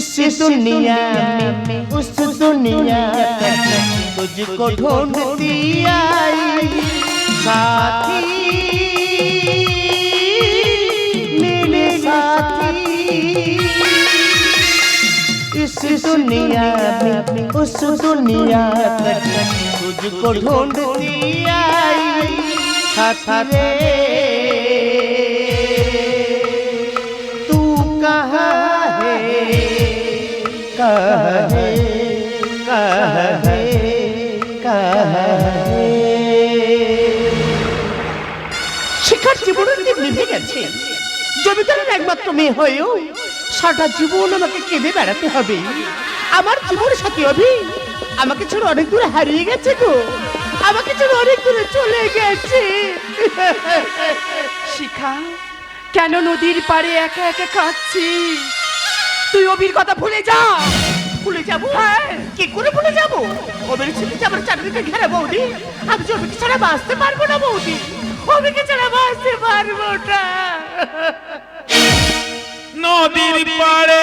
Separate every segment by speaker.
Speaker 1: इस दुनिया में उस दुनिया तुझको ढूंढती आई। साथी मेरे साथी। इस दुनिया में उस दुनिया तुझको ढूंढती आई। साथी रे कहाँ है कहाँ है कहाँ है শিক্ষার জীবনের দিন নিভে গেছে জমিদারের একমাত্র মেয়ে হয়েও সারা জীবন আমাকে কেঁদে বেড়াতে হবে আমার জীবন সাথী অভি আমাকে ছেড়ে অনেক দূরে হারিয়ে গেছে গো আমাকে ছেড়ে অনেক দূরে চলে গেছে
Speaker 2: শিখা কেন নদীর পাড়ে একা একা কাঁদছিস তুই অভির কথা ভুলে যা।
Speaker 1: ভুলে যাব?
Speaker 2: হ্যাঁ।
Speaker 1: কি করে ভুলে যাব? অভির ছেলে যে আমার চাকরিতে ঘেরা বৌদি, আমি যে অভিকে ছাড়া বাঁচতে পারব না বৌদি, অভিকে ছাড়া বাঁচতে পারব না।
Speaker 3: নদীর পাড়ে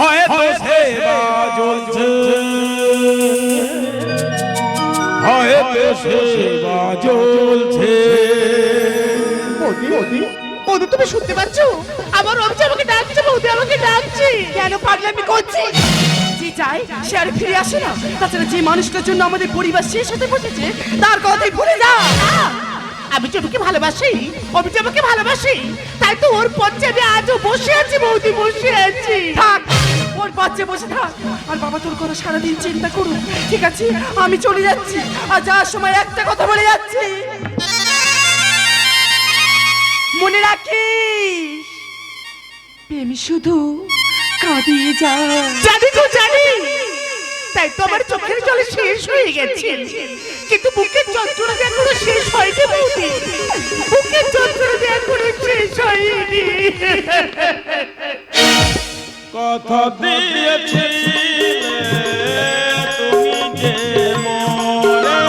Speaker 3: হয়তো সেবা জ্বলছে হয়তো সেবা জ্বলছে
Speaker 1: বৌদি তুমি শুনতে পাচ্ছ? আমার অবজি আমাকে ডাকছে বৌদি আমাকে ডাকছে।
Speaker 2: কেন পাগলামি করছিস? যে যায় সে আর ফিরে আসে না। তাছাড়া যে মানুষটার জন্য আমাদের পরিবার শেষ হতে বসেছে তার কথাই ভুলে যা।
Speaker 1: আমি জমিকে ভালোবাসি অভি আমাকে ভালোবাসি তাই তো ওর পথে আমি আজও বসে আছি বৌদি বসে আছি।
Speaker 2: থাক। ওর বাচ্চা বসে থাক। আর বাবা তোর কথা সারাদিন চিন্তা করুন। ঠিক আছে? আমি চলে যাচ্ছি। আর যাওয়ার সময় একটা কথা বলে যাচ্ছি। মনে রাখিস? প্রেম শুধু কাঁদিয়ে যায়।
Speaker 1: জানি তো জানি। তাই তো আমার চোখের জলে শেষ হয়ে গেছে। কিন্তু বুকের যন্ত্রণা যে এখনও শেষ হয়নি বৌদি। বুকের যন্ত্রণা যে এখনও শেষ হয়নি।
Speaker 3: কথা দিয়েছি। তুমি যে মরে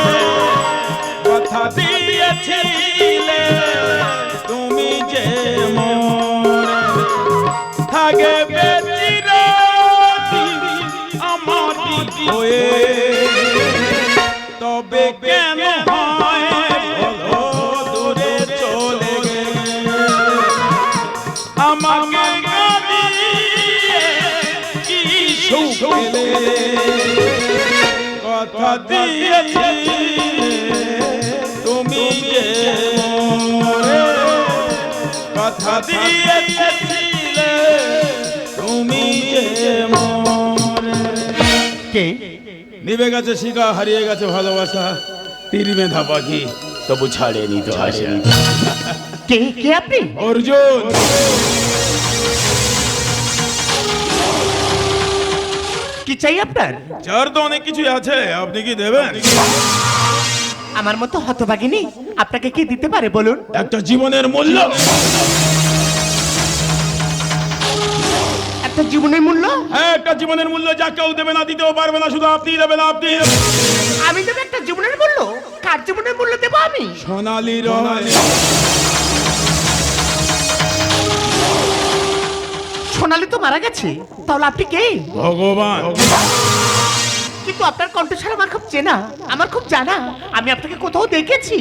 Speaker 3: কথা দিয়েছিলে। তুমি যে মরে থাকবে কথা দিয়েছি তুমি যে মোরে কথা দিয়েছিলে তুমি যে মোরে।
Speaker 1: কে?
Speaker 3: নিভে গেছে শিখা হারিয়ে গেছে ভালোবাসা তীর মেধা পাখি তবু ছাড়েনি তো আসেনি
Speaker 1: কে? কে আপনি?
Speaker 3: অর্জুন।
Speaker 1: কি চাই আপনার?
Speaker 3: যার তো অনেক কিছুই আছে আপনি কি দেবেন?
Speaker 1: আমার মতো হতভাগিনী আপনাকে কি দিতে পারে বলুন?
Speaker 3: একটা জীবনের মূল্য।
Speaker 1: একটা জীবনের মূল্য?
Speaker 3: হ্যাঁ একটা জীবনের মূল্য যা কেউ দেবে না দিতেও পারবে না শুধু আপনি দেবেন আপনি
Speaker 1: আমি দেবো একটা জীবনের মূল্য? কার জীবনের মূল্য দেবো আমি?
Speaker 3: সোনালি রঙালি
Speaker 1: সোনালি তো মারা গেছে। তাহলে আপনি কে?
Speaker 3: ভগবান।
Speaker 1: কিন্তু আপনার কণ্ঠস্বর আমার খুব চেনা। আমার খুব জানা। আমি আপনাকে কোথাও দেখেছি।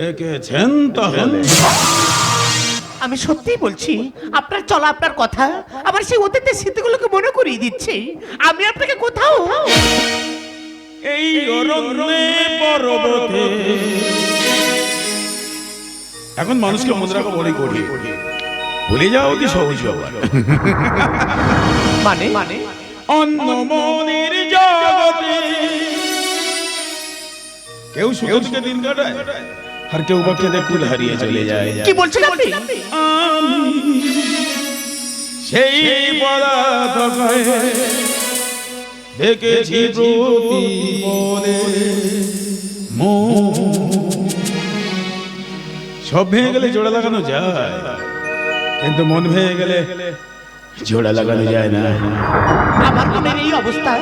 Speaker 3: দেখেছেন তাহলে
Speaker 1: আমি সত্যিই বলছি আপনার চলা আপনার কথা আমার সেই অতীতের স্মৃতিগুলোকে মনে করিয়ে দিচ্ছে। আমি আপনাকে কোথাও
Speaker 3: এই অরণ্যে পর্বতে এখন মানুষকে মনে রাখা বড়ই করি। ভুলে যাও অতি সহজ ব্যাপার
Speaker 1: মানে? মানে?
Speaker 3: অন্য মনের জগতে। কেউ সুখে সুখে দিন কাটায়। আর কেউ বা কেঁদে কুল হারিয়ে চলে যায়।
Speaker 1: কি বলছেন আপনি?
Speaker 3: সেই দেখেছি প্রতি মনে। সব ভেঙে গেলে জোড়া লাগানো যায়। কিন্তু মন ভেঙে গেলে জোড়া লাগানো যায় না।
Speaker 1: আমার মনের এই অবস্থা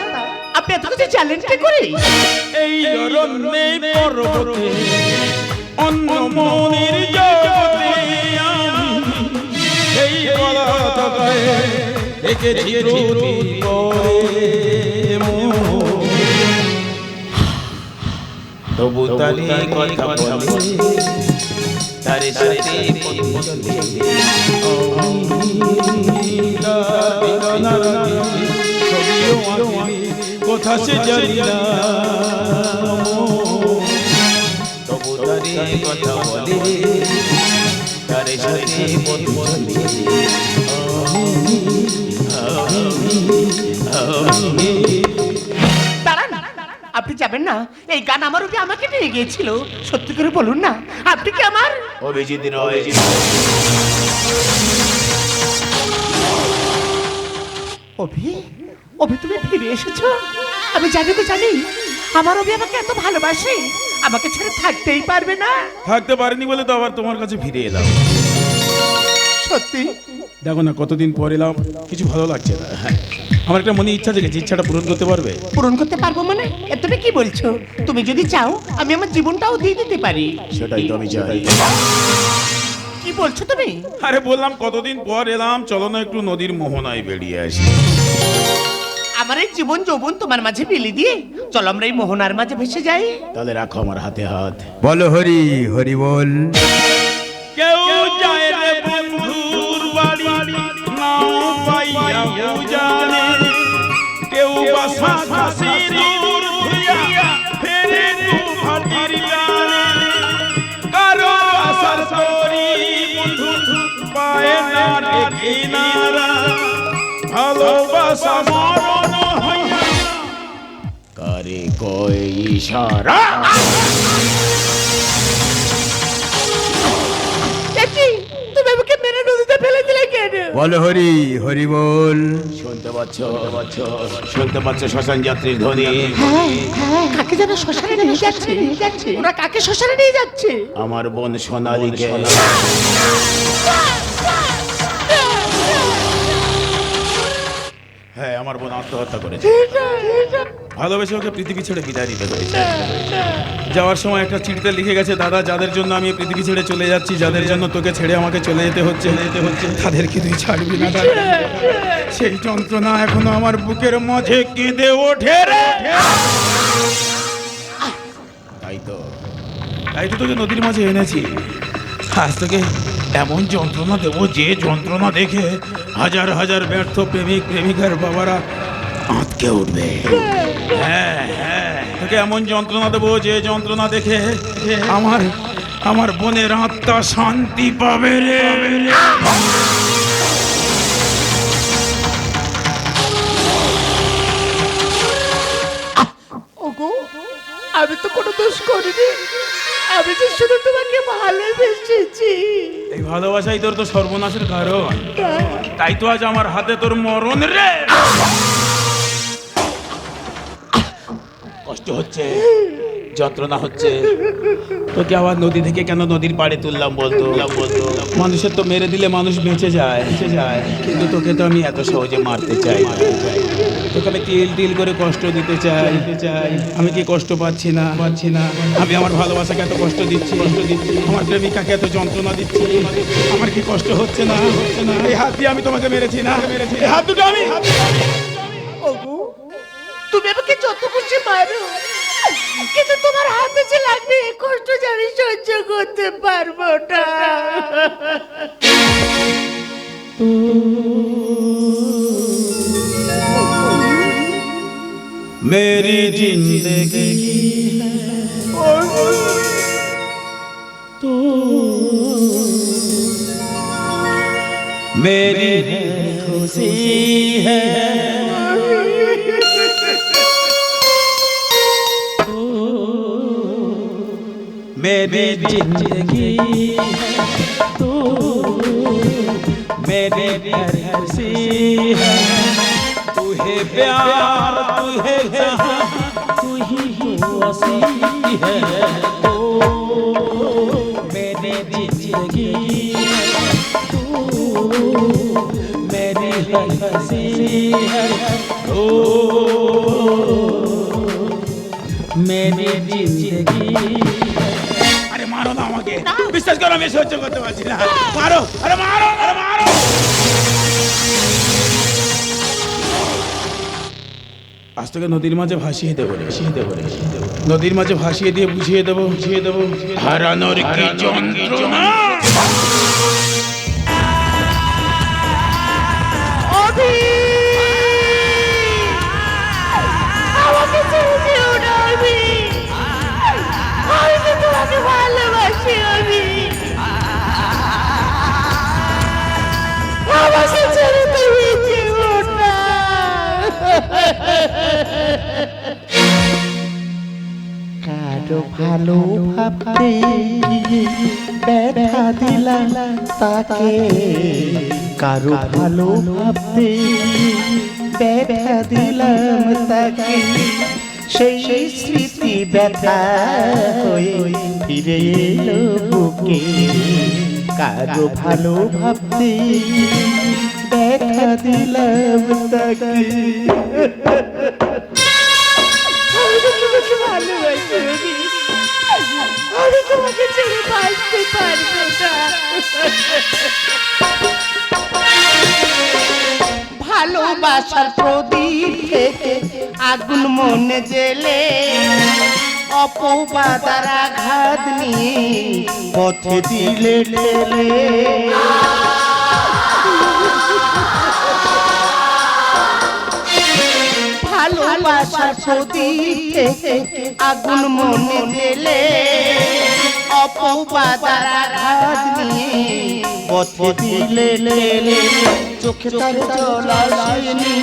Speaker 1: আপনি এত কিছু চ্যালেঞ্জ কি করে
Speaker 3: এই অরণ্যে পর্বতে অন্য মনের জগতে পদার্থকে দেখেছি মোর। তবু তারে কথা বলে। তারে সাথে কথা সে জানি তবু তারে কথা বলে তারে সাথে
Speaker 1: দাঁড়ান আপনি যাবেন না? এই গান আমার উপরে আমাকে নিয়ে গিয়েছিল। সত্যি করে বলুন না। আপনি কি আমার?
Speaker 3: অভিজিৎ রয়
Speaker 1: অভি অভি তুমি ফিরে এসেছ? আমি জানি তো জানি আমার অভি আমাকে এত ভালোবাসে। আমাকে ছেড়ে থাকতেই পারবে না।
Speaker 3: থাকতে পারিনি বলে তো আবার তোমার কাছে ফিরে এলাম।
Speaker 1: সত্যি?
Speaker 3: দেখো না কতদিন পর এলাম কিছু ভালো লাগছে না। হ্যাঁ আমার একটা মনে ইচ্ছা জেগেছে ইচ্ছাটা পূরণ করতে পারবে।
Speaker 1: পূরণ করতে পারব মানে? এতটা কি বলছো? তুমি যদি চাও আমি আমার জীবনটাও দিয়ে দিতে পারি।
Speaker 3: সেটাই তো আমি চাই।
Speaker 1: কি বলছো তুমি?
Speaker 3: আরে বললাম কতদিন পর এলাম চলো না একটু নদীর মোহনায় বেরিয়ে আসি।
Speaker 1: আমার এই জীবন যৌবন তোমার মাঝে বিলি দিয়ে চলো আমরা এই মোহনার মাঝে ভেসে যাই।
Speaker 3: তাহলে রাখো আমার হাতে হাত।
Speaker 4: বলো হরি হরি বল।
Speaker 3: না। রে ভালোবাসা মরণ হইয়া কারে কয় ইশারা?
Speaker 1: তুমি আমাকে মেরে নদীতে ফেলে দিলে কেন?
Speaker 4: বলো হরি হরি বল।
Speaker 3: শুনতে পাচ্ছ শুনতে পাচ্ছ শ্মশান যাত্রীর ধ্বনি।
Speaker 1: কাকে যেন শ্মশানে নিয়ে যাচ্ছে? যাচ্ছে? ওরা কাকে শ্মশানে নিয়ে যাচ্ছে?
Speaker 3: আমার বোন সোনালীকে। হ্যাঁ আমার বোন আত্মহত্যা করেছে। ভালোবেসে ওকে পৃথিবী ছেড়ে বিদায় দিতে হয়েছে যাওয়ার সময় একটা চিঠিতে লিখে গেছে, দাদা, যাদের জন্য আমি পৃথিবী ছেড়ে চলে যাচ্ছি, যাদের জন্য তোকে ছেড়ে আমাকে চলে যেতে হচ্ছে যেতে হচ্ছে, তাদেরকে তুই ছাড়বি না। সেই যন্ত্রণা এখনও আমার বুকের মাঝে কেঁদে ওঠে তাই তো তাই তো তোকে নদীর মাঝে এনেছি। আজ তোকে এমন যন্ত্রণা দেবো, যে যন্ত্রণা দেখে হাজার হাজার ব্যর্থ প্রেমিক, প্রেমিকার বাবারা আঁতকে উঠবে। হ্যাঁ হ্যাঁ। এমন যন্ত্রণা দেবো যে যন্ত্রণা দেখে আমার আমার বোনের আত্মা শান্তি পাবে রে।
Speaker 1: আমি তো কোনো দোষ করিনি। আমি যে শুধু তোমাকে ভালোবেসেছি।
Speaker 3: এই ভালোবাসাই তোর তো সর্বনাশের কারণ। তাই তো আজ আমার হাতে তোর মরণ রে। কষ্ট হচ্ছে, যন্ত্রণা হচ্ছে। তোকে আবার নদী থেকে কেন নদীর পাড়ে তুললাম বলতো? বলতো মানুষের তো মেরে দিলে মানুষ বেঁচে যায় বেঁচে যায়। কিন্তু তোকে তো আমি এত সহজে মারতে চাই না। তোকে আমি তিল তিল করে কষ্ট দিতে চাই। দিতে চাই আমি কি কষ্ট পাচ্ছি না? পাচ্ছি না আমি আমার ভালোবাসাকে এত কষ্ট দিচ্ছি। কষ্ট দিচ্ছি আমার প্রেমিকাকে এত যন্ত্রণা দিচ্ছি। আমার কি কষ্ট হচ্ছে না? হচ্ছে না এই হাত দিয়ে আমি তোমাকে মেরেছি না? মেরেছি এই হাত দুটো আমি।
Speaker 1: তুমি আমাকে যত খুশি মারো কিন্তু তোমার হাতে যে লাগবে এই কষ্ট যে আমি সহ্য করতে পারব না।
Speaker 3: मेरी ज़िंदगी तो। मेरी खुशी है। मेरी ज़िंदगी है। तू। मेरी हर खुशी है। प्यार तू है। जहाँ तू ही हसी है। तो मेरी ज़िंदगी तू मेरी हँसी है। तो मेरी ज़िंदगी अरे मारो ना आगे। विश्वास करो मैं सोचो को हाँ। मारो। अरे मारो। আজ তোকে নদীর মাঝে ভাসিয়ে দেবো ভাসিয়ে দেবো। নদীর মাঝে ভাসিয়ে দিয়ে বুঝিয়ে দেবো বুঝিয়ে দেবো। হারানোর কি যন্ত্রণা?
Speaker 1: ভালো ভাবতে ব্যথা দিলাম তাকে। কারও ভালো ভাবতে ব্যথা দিলাম তাকে। সেই স্মৃতি ব্যথা হয়ে ফিরে এলো বুকে। কারও ভালো ভাবতে ব্যথা দিলাম তাকে। ভালোবাসি। আমি তোমাকে ছেড়ে বাঁচতে পারব না। ভালোবাসার প্রদীপ থেকে আগুন মনে জেলে অপবাদার আঘাত নিয়ে পথে দিলে ঠেলে। ভালোবাসার প্রদীপ আগুন মনে জেলে অপবাদার আঘাত নিয়ে পথে দিলে চোখে তার জল আসেনি।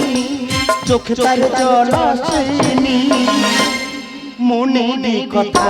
Speaker 1: চোখে তার জল আসেনি। মনে কথা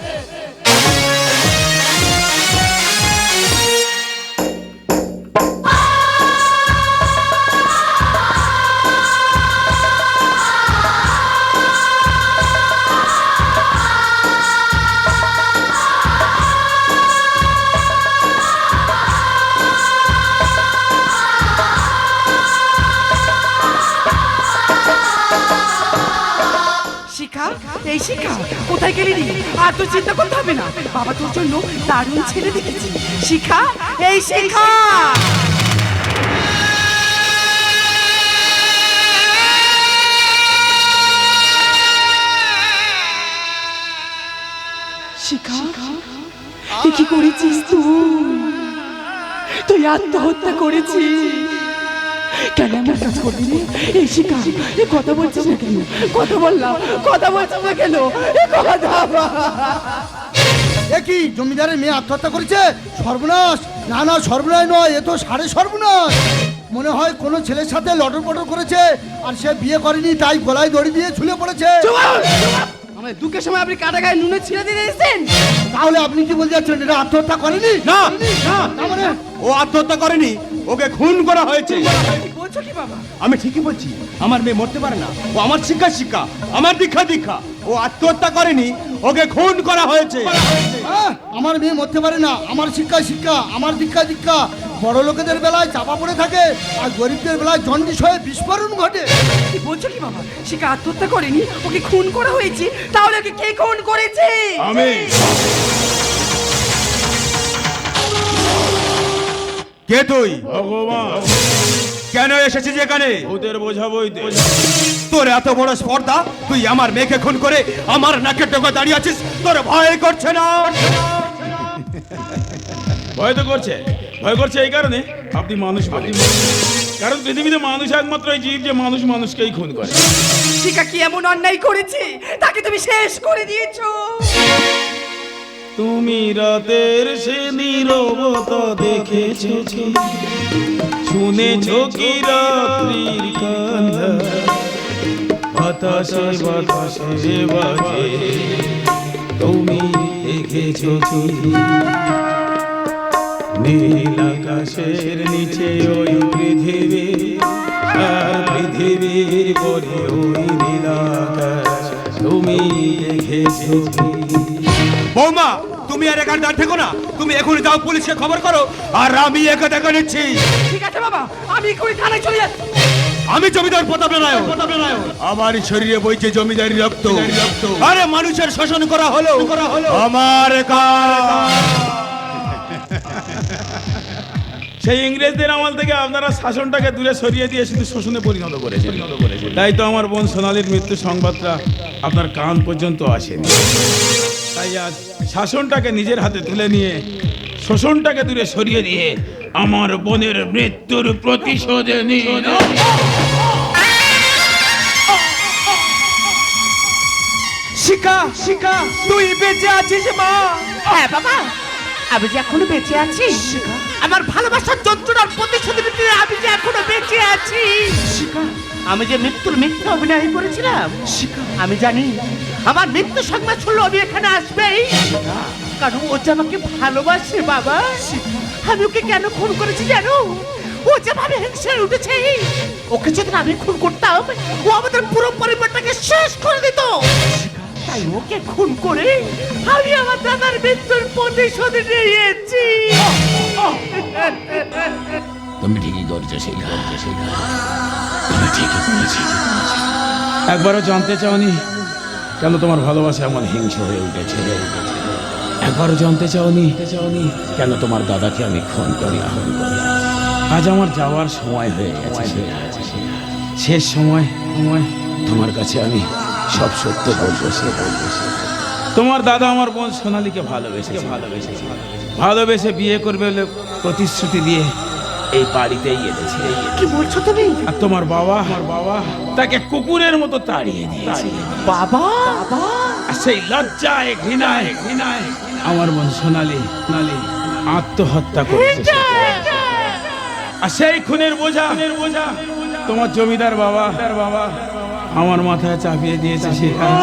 Speaker 2: এই শিখা? কোথায় গেলি রে? আর চিন্তা করতে হবে না। বাবা তোর জন্য দারুণ ছেলে দেখেছি। শিখা? এই শিখা! শিখা কি করেছিস তুই? তুই আত্মহত্যা করেছিস। কেন আমার কাজ করবি রে? এই শিখা এ কথা বলছিস না কেন? কথা বললাম কথা বলছিস না কেন? এ কথা।
Speaker 5: এ কি জমিদারের মেয়ে আত্মহত্যা করেছে? সর্বনাশ। না না সর্বনাশ নয় এ তো সাড়ে সর্বনাশ। মনে হয় কোনো ছেলের সাথে লটর পটর করেছে আর সে বিয়ে করেনি তাই গলায় দড়ি দিয়ে ঝুলে পড়েছে।
Speaker 2: আমার দুঃখের সময় আপনি কাটা গায়ে নুনে ছিঁড়ে দিয়ে দিয়েছেন
Speaker 5: তাহলে আপনি কি বলতে যাচ্ছেন এটা আত্মহত্যা করেনি?
Speaker 6: না না।
Speaker 5: মানে?
Speaker 6: ও আত্মহত্যা করেনি? ওকে খুন করা হয়েছে।
Speaker 2: বলছো কি বাবা?
Speaker 6: আমি ঠিকই বলছি। আমার মেয়ে মরতে পারে না। ও আমার শিক্ষা শিক্ষা আমার দীক্ষা দীক্ষা ও আত্মহত্যা করেনি। ওকে খুন করা হয়েছে।
Speaker 5: আহ, আমার মেয়ে মরতে পারে না। আমার শিক্ষা শিক্ষা আমার দীক্ষা দীক্ষা বড় লোকেদের বেলায় চাপা পড়ে থাকে আর গরিবদের বেলায় জন্ডিস হয়ে বিস্ফোরণ ঘটে।
Speaker 2: কি বলছো কি বাবা? শিখা আত্মহত্যা করেনি? ওকে খুন করা হয়েছে? তাহলে ওকে কে খুন করেছে?
Speaker 6: আমি। কে তুই
Speaker 3: ভগবান।
Speaker 6: কেন এসেছিস এখানে?
Speaker 3: ওদের বোঝাবই তো
Speaker 6: তোর এত বড় স্পর্ধা তুই আমার মেয়েকে খুন করে আমার নাকের টোকা দাঁড়িয়ে আছিস তোর ভয় করছে না।
Speaker 3: ভয় তো করছে ভয় করছে এই কারণে আপনি মানুষ বলে কারণ পৃথিবীতে মানুষ একমাত্র এই জীব যে মানুষ মানুষকেই খুন করে।
Speaker 2: শিকা কি এমন অন্যায় করেছে? তাকে তুমি শেষ করে দিয়েছ।
Speaker 3: তুমি রাতের সে নীরবতা দেখেছ? শুনেছ কি রাত্রির বাতাসে বাতাসে বাজে তুমি দেখেছ? নীল আকাশের নিচে ওই পৃথিবী, আর পৃথিবীর পরে ওই নীল আকাশ তুমি দেখেছ?
Speaker 6: বৌমা তুমি আর এখানে দাঁড় থেকো না। তুমি এখনই যাও পুলিশকে খবর করো আর আমি একা দেখা নিচ্ছি।
Speaker 2: ঠিক আছে বাবা আমি এক্ষুনি থানায় চলে যাচ্ছি।
Speaker 6: আমি জমিদার প্রতাপ নারায়ণ। আমার শরীরে বইছে জমিদারি রক্ত। আরে মানুষের শোষণ করা হলো। করা হলো। আমার কাজ।
Speaker 3: সেই ইংরেজদের আমল থেকে আপনারা শাসনটাকে দূরে সরিয়ে দিয়ে শুধু শোষণে পরিণত করেছেন। তাই তো আমার বোন সোনালীর মৃত্যু সংবাদটা আপনার কান পর্যন্ত আসেনি। তাই আজ শাসনটাকে নিজের হাতে তুলে নিয়ে শোষণটাকে দূরে সরিয়ে দিয়ে আমার বোনের মৃত্যুর প্রতিশোধ নিন
Speaker 2: শিকা শিকা তুই বেঁচে আছিস মা।
Speaker 1: হ্যাঁ বাবা আমি যে এখনও বেঁচে আছি আমার ভালোবাসার যন্ত্রণার প্রতিশোধ নিতে আমি যে এখনও বেঁচে আছি। আমি যে মৃত্যুর মিথ্যা অভিনয় করেছিলাম আমি জানি আমার মৃত্যু সংবাদ শুনলে আমি এখানে আসবেই। কারণ ও যে আমাকে ভালোবাসে বাবা। আমি ওকে কেন খুন করেছি জানো? ও যেভাবে হিংসে উঠেছে ওকে যদি আমি খুন করতাম ও আমাদের পুরো পরিবারটাকে শেষ করে দিত। তাই ওকে খুন করে আমি আমার দাদার মৃত্যুর প্রতিশোধ নিয়েছি।
Speaker 3: তুমি ঠিকই করছ শিখা তুমি ঠিকই করেছি। একবারও জানতে চাওনি? কেন তোমার ভালোবাসা এমন হিংস হয়ে উঠেছে? একবারও জানতে চাওনি? চাওনি কেন তোমার দাদাকে আমি খুন করি আজ আমার যাওয়ার সময় হয়ে গেছে শেষ সময় সময়। তোমার কাছে আমি সব সত্য বলব, সে বলব তোমার দাদা আমার বোন সোনালীকে ভালোবেসে ভালোবেসে ভালোবেসে বিয়ে করবে প্রতিশ্রুতি দিয়ে এই বাড়িতেই এনেছে।
Speaker 1: কি বলছো তুমি?
Speaker 3: আর তোমার বাবা? আমার বাবা তাকে কুকুরের মতো তাড়িয়ে দিয়েছে।
Speaker 1: বাবা?
Speaker 3: আর সেই লজ্জায় ঘৃণায় ঘৃণায় আমার মন সোনালি সোনালি আত্মহত্যা করেছে। আর সেই খুনের বোঝা বোঝা তোমার জমিদার বাবা তার বাবা আমার মাথায় চাপিয়ে দিয়েছে সেখানে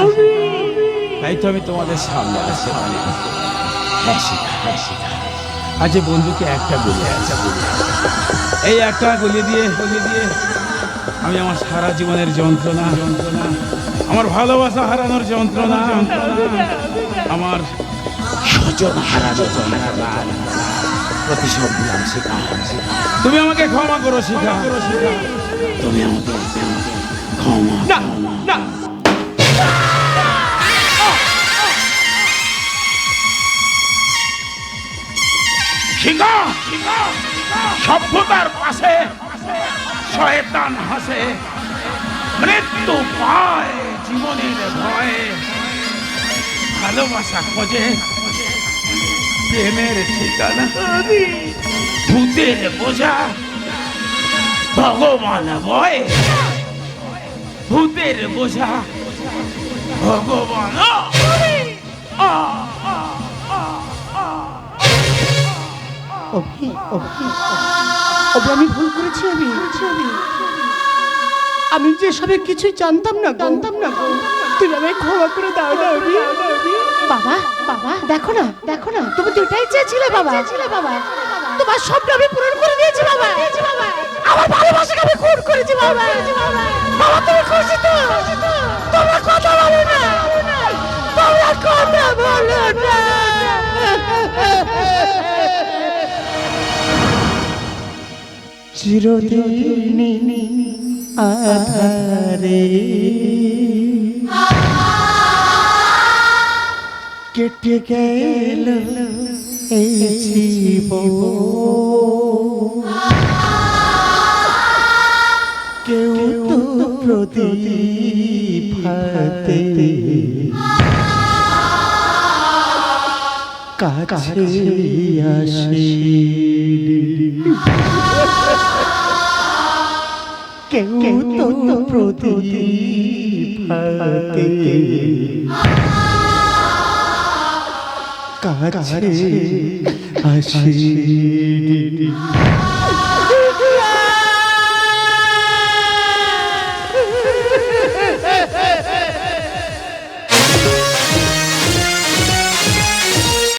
Speaker 3: তাই তো আমি তোমাদের সামনে পারি। হ্যাঁ শিখা হ্যাঁ শিখা। আজ বন্ধুকে একটা গুলি আছে এই একটা গুলি দিয়ে গুলি দিয়ে আমি আমার সারা জীবনের যন্ত্রণা যন্ত্রণা আমার ভালোবাসা হারানোর যন্ত্রণা আমার স্বজন হারানো যন্ত্রণা প্রতিশোধ নিলাম শিখা তুমি আমাকে ক্ষমা করো শিখা। তুমি আমাকে ক্ষমা না না। শিখা সভ্যতার পাশে শয়তান হাসে। মৃত্যু পায় জীবনের ভয়ে। ভালোবাসা খোঁজে। প্রেমের ঠিকানা ভূতের বোঝা। ভগবান ভয়। ভূতের বোঝা। ভগবান
Speaker 1: অভি অভি অভি। আমি ভুল করেছি আমি আমি যে সবে কিছুই জানতাম না জানতাম না। তুমি আমায় ক্ষমা করে দাও না অভি। বাবা বাবা দেখো না দেখো না তুমি তো এটাই চেয়েছিলে বাবা। চেয়েছিলে বাবা। তোমার স্বপ্ন আমি পূরণ করে দিয়েছি বাবা। আমার ভালোবাসাকে আমি খুন করেছি বাবা। বাবা তুমি খুশি তো? তোমরা কথা বলো না। তোমরা কথা বলো না। চিরদিন আধারে। কেটে গেল এই জীবন। প্রদীপ হাতে কাছে আসে। কেউ তো প্রদীপ কাছে আসে